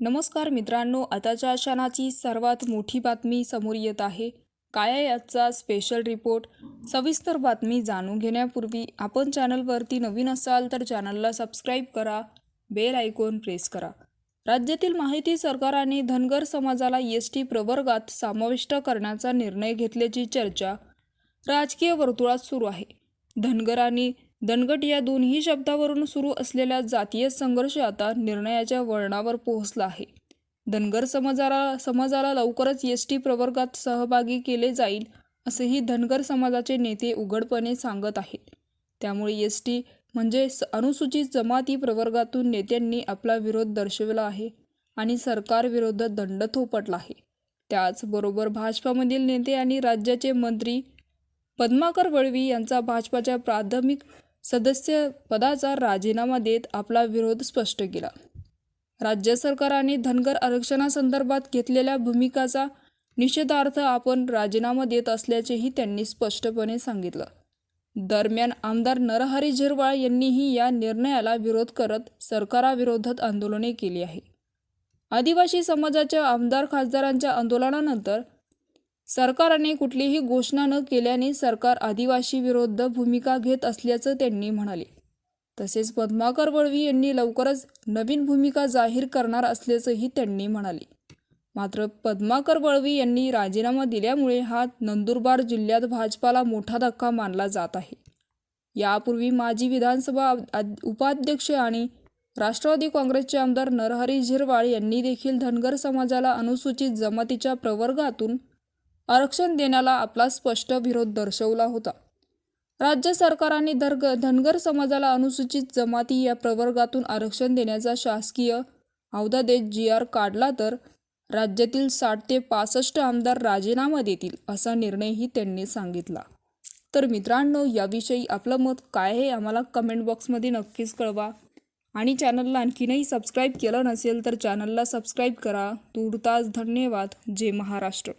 नमस्कार मित्रांनो आताच्या क्षणाची सर्वात मोठी बातमी समोर येत आहे. काय आहे आजचा स्पेशल रिपोर्ट सविस्तर बातमी जाणून घेण्यापूर्वी आपण चॅनलवरती नवीन असाल तर चॅनलला सबस्क्राईब करा बेल आयकॉन प्रेस करा. राज्यातील माहिती सरकाराने धनगर समाजाला एस टी प्रवर्गात समाविष्ट करण्याचा निर्णय घेतल्याची चर्चा राजकीय वर्तुळात सुरू आहे. धनगरांनी दणगट या दोन्ही शब्दावरून सुरू असलेला जातीय संघर्ष आता निर्णयाच्या वळणावर पोहोचला आहे. धनगर समाजाला समाजाला लवकरच एस टी प्रवर्गात सहभागी केले जाईल असेही धनगर समाजाचे नेते उघडपणे सांगत आहेत. त्यामुळे एस टी म्हणजे स- अनुसूचित जमाती प्रवर्गातून नेत्यांनी आपला विरोध दर्शविला आहे आणि सरकारविरोधात दंड थोपटला आहे. त्याचबरोबर भाजपामधील नेते आणि राज्याचे मंत्री पद्माकर वळवी यांचा भाजपाच्या प्राथमिक सदस्य पदाचा राजीनामा देत आपला विरोध स्पष्ट केला. राज्य सरकाराने धनगर आरक्षणासंदर्भात घेतलेल्या भूमिकाचा निषेधार्थ आपण राजीनामा देत असल्याचेही त्यांनी स्पष्टपणे सांगितलं. दरम्यान आमदार नरहरी झिरवाळ यांनीही या निर्णयाला विरोध करत सरकाराविरोधात आंदोलने केली आहे. आदिवासी समाजाच्या आमदार खासदारांच्या आंदोलनानंतर सरकारने कुठलीही घोषणा न केल्याने सरकार आदिवासी विरुद्ध भूमिका घेत असल्याचं त्यांनी म्हणाले. तसेच पद्माकर वळवी यांनी लवकरच नवीन भूमिका जाहीर करणार असल्याचंही त्यांनी म्हणाले. मात्र पद्माकर वळवी यांनी राजीनामा दिल्यामुळे हा नंदुरबार जिल्ह्यात भाजपाला मोठा धक्का मानला जात आहे. यापूर्वी माजी विधानसभा उपाध्यक्ष आणि राष्ट्रवादी काँग्रेसचे आमदार नरहरी झिरवाळ यांनी देखील धनगर समाजाला अनुसूचित जमातीच्या प्रवर्गातून आरक्षण देण्याला आपला स्पष्ट विरोध दर्शवला होता. राज्य सरकारने धर्ग धनगर समाजाला अनुसूचित जमाती या प्रवर्गातून आरक्षण देण्याचा शासकीय अवधादेश जी आर काढला तर राज्यातील साठ ते पासष्ट आमदार राजीनामा देतील असा निर्णयही त्यांनी सांगितला. तर मित्रांनो याविषयी आपलं मत काय आहे आम्हाला कमेंट बॉक्समध्ये नक्कीच कळवा. आणि चॅनलला आणखीनही सबस्क्राईब केलं नसेल तर चॅनलला सबस्क्राईब करा. तुर्तास धन्यवाद. जय महाराष्ट्र.